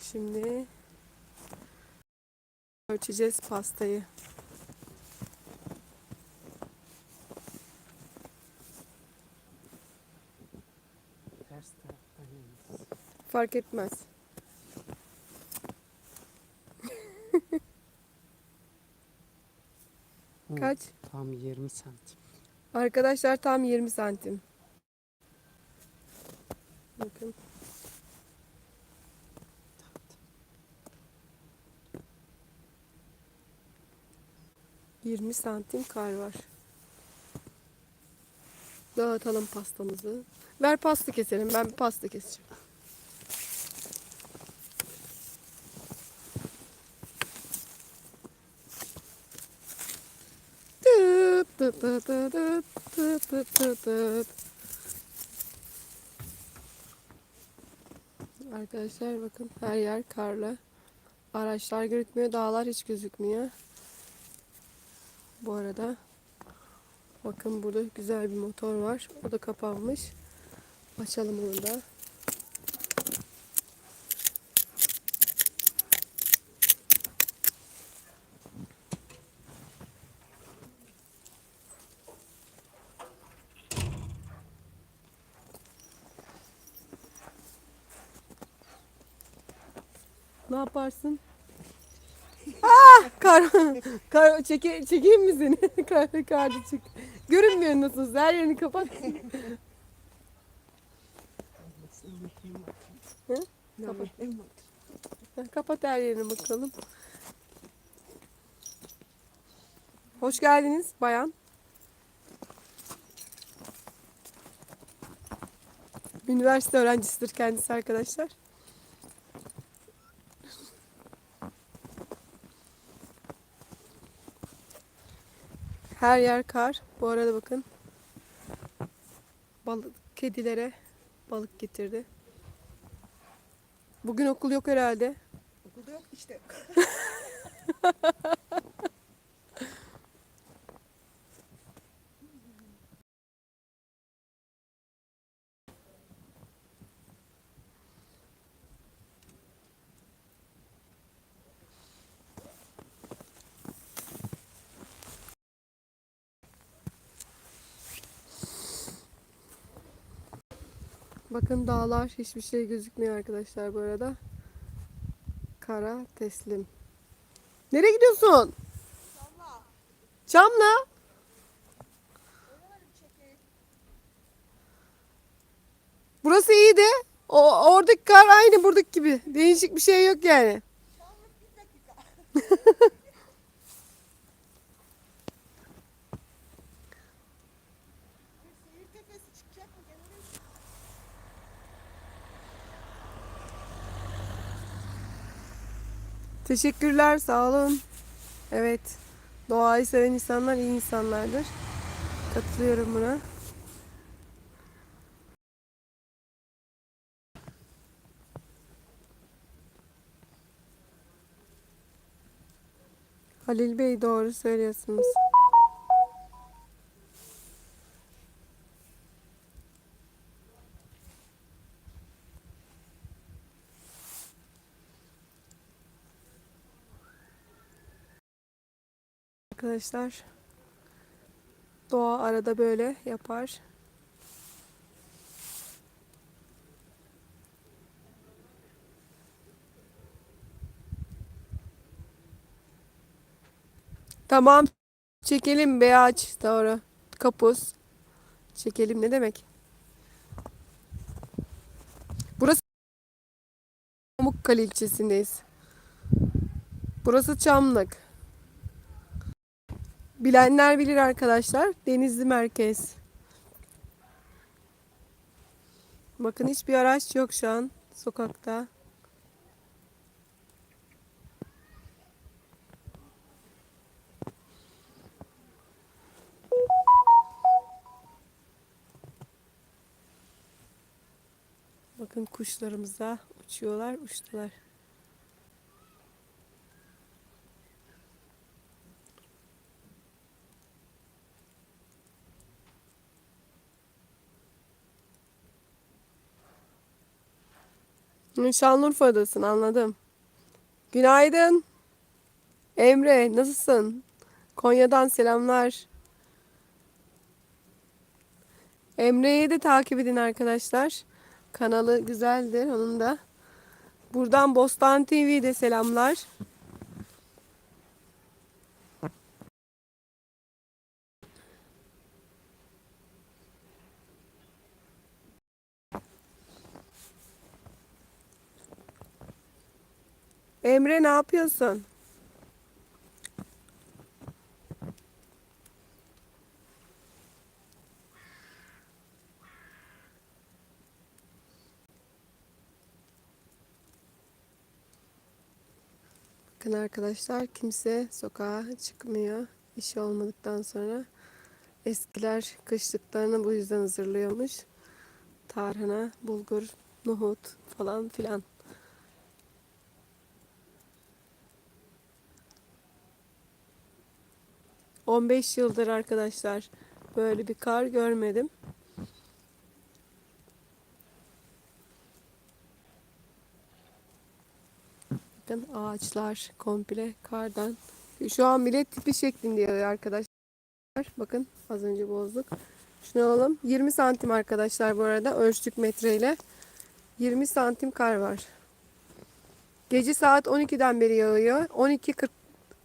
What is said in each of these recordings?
Şimdi ölçeceğiz pastayı. Fark etmez. Kaç? Tam 20 santim. Arkadaşlar tam 20 santim. Bakın. Yirmi santim kar var. Dağıtalım pastamızı. Ver pasta keselim. Ben pasta keseceğim. Tıt tıt tıt tıt tıt tıt tıt. Arkadaşlar bakın her yer karlı. Araçlar gözükmüyor, dağlar hiç gözükmüyor. Bu arada bakın burada güzel bir motor var. O da kapanmış. Açalım onu da. Ne yaparsın? Kar, kar çeke, çekeyim mi seni? kar, kardı çık. Görünmüyor nasıl? Her yerini kapat. Hı? Kapat. Kapat her yerini bakalım. Hoş geldiniz bayan. Üniversite öğrencisidir kendisi arkadaşlar. Her yer kar. Bu arada bakın. Balık kedilere balık getirdi. Bugün okul yok herhalde. Okulda yok işte. Bakın dağlar hiçbir şey gözükmüyor arkadaşlar bu arada. Kara teslim. Nereye gidiyorsun? Çamla. Burası iyiydi. O oradaki kar aynı buradaki gibi. Değişik bir şey yok yani. Seyir Teşekkürler, sağ olun. Evet, doğayı seven insanlar iyi insanlardır. Katılıyorum buna. Halil Bey doğru söylüyorsunuz. Arkadaşlar doğa arada böyle yapar. Tamam. Çekelim be ağaç. Doğru. Kapuz. Çekelim ne demek? Burası Pamukkale ilçesindeyiz. Burası Çamlık. Bilenler bilir arkadaşlar. Denizli merkez. Bakın hiçbir araç yok şu an sokakta. Bakın kuşlarımız da uçuyorlar, uçtular. Hı, Şanlıurfa'dasın anladım. Günaydın. Emre nasılsın? Konya'dan selamlar. Emre'yi de takip edin arkadaşlar. Kanalı güzeldir onun da. Buradan Bostan TV'de selamlar. Emre ne yapıyorsun? Bakın arkadaşlar kimse sokağa çıkmıyor. İşi olmadıktan sonra. Eskiler kışlıklarını bu yüzden hazırlıyormuş. Tarhana, bulgur, nohut falan filan. ...15 yıldır arkadaşlar... ...böyle bir kar görmedim. Bakın ağaçlar komple kardan. Şu an bile tipi şeklinde arkadaşlar. Bakın az önce bozduk. Şunu alalım. 20 santim arkadaşlar bu arada ölçtük metreyle. 20 santim kar var. Gece saat 12'den beri yağıyor. 12.40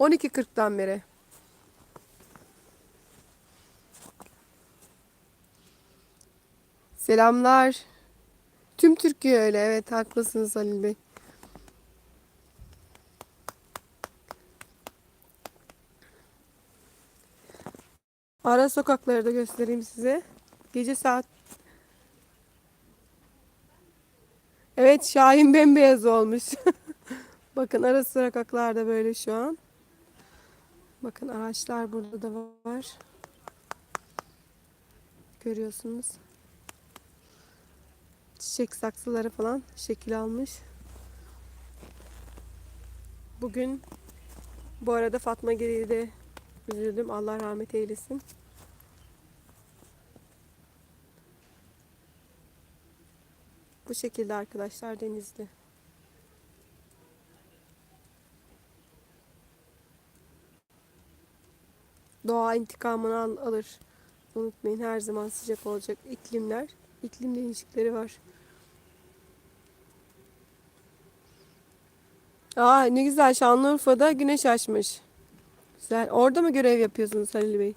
12.40'dan beri. Selamlar. Tüm Türkiye öyle. Evet haklısınız Halil Bey. Ara sokakları da göstereyim size. Gece saat Evet Şahin bembeyaz olmuş. Bakın ara sokaklarda böyle şu an. Bakın ağaçlar burada da var. Görüyorsunuz. Çiçek saksıları falan şekil almış. Bugün bu arada Fatma Giri'yi de üzüldüm. Allah rahmet eylesin. Bu şekilde arkadaşlar Denizli. Doğa intikamını al- alır. Unutmayın her zaman sıcak olacak iklimler. iklim değişiklikleri var. Aa ne güzel Şanlıurfa'da güneş açmış. Güzel. Orada mı görev yapıyorsunuz Halil Bey?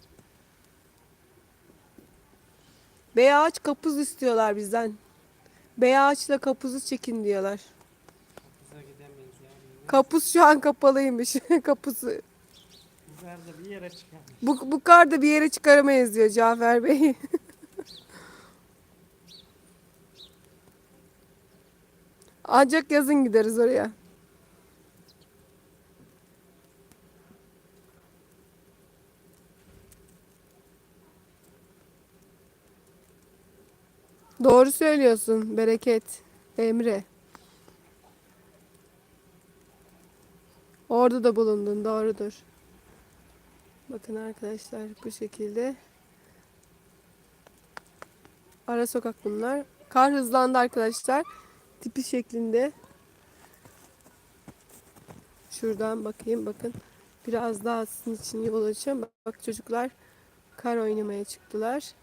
Bey kapuz istiyorlar bizden. Bey ağaçla kapuzu çekin diyorlar. Kapuz şu an kapalıymış. Kapuzu. Bir yere. Bu, bu kar da bir yere çıkaramayız diyor Cafer Bey. Ancak yazın gideriz oraya. Doğru söylüyorsun Bereket Emre. Orada da bulundun doğrudur. Bakın arkadaşlar bu şekilde. Ara sokak bunlar. Kar hızlandı arkadaşlar. Tipi şeklinde. Şuradan bakayım bakın. Biraz daha sizin için yol açacağım. Bak, çocuklar kar oynamaya çıktılar.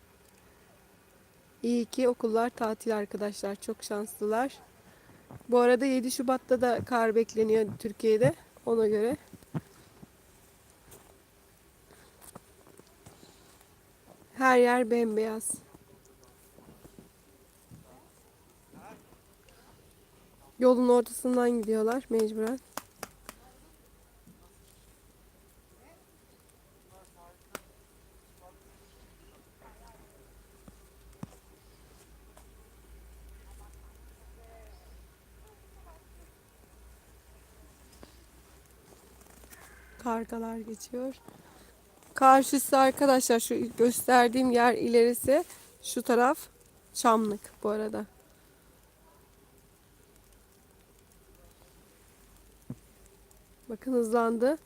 İyi ki okullar tatil arkadaşlar. Çok şanslılar. Bu arada 7 Şubat'ta da kar bekleniyor Türkiye'de. Ona göre. Her yer bembeyaz. Yolun ortasından gidiyorlar mecburen. Kargalar geçiyor. Karşısı arkadaşlar şu gösterdiğim yer ilerisi şu taraf Çamlık bu arada. Bakın hızlandı.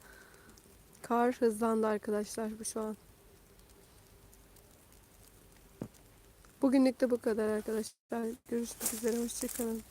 Kar hızlandı arkadaşlar bu şu an. Bugünlük de bu kadar arkadaşlar. Görüşmek üzere. Hoşçakalın.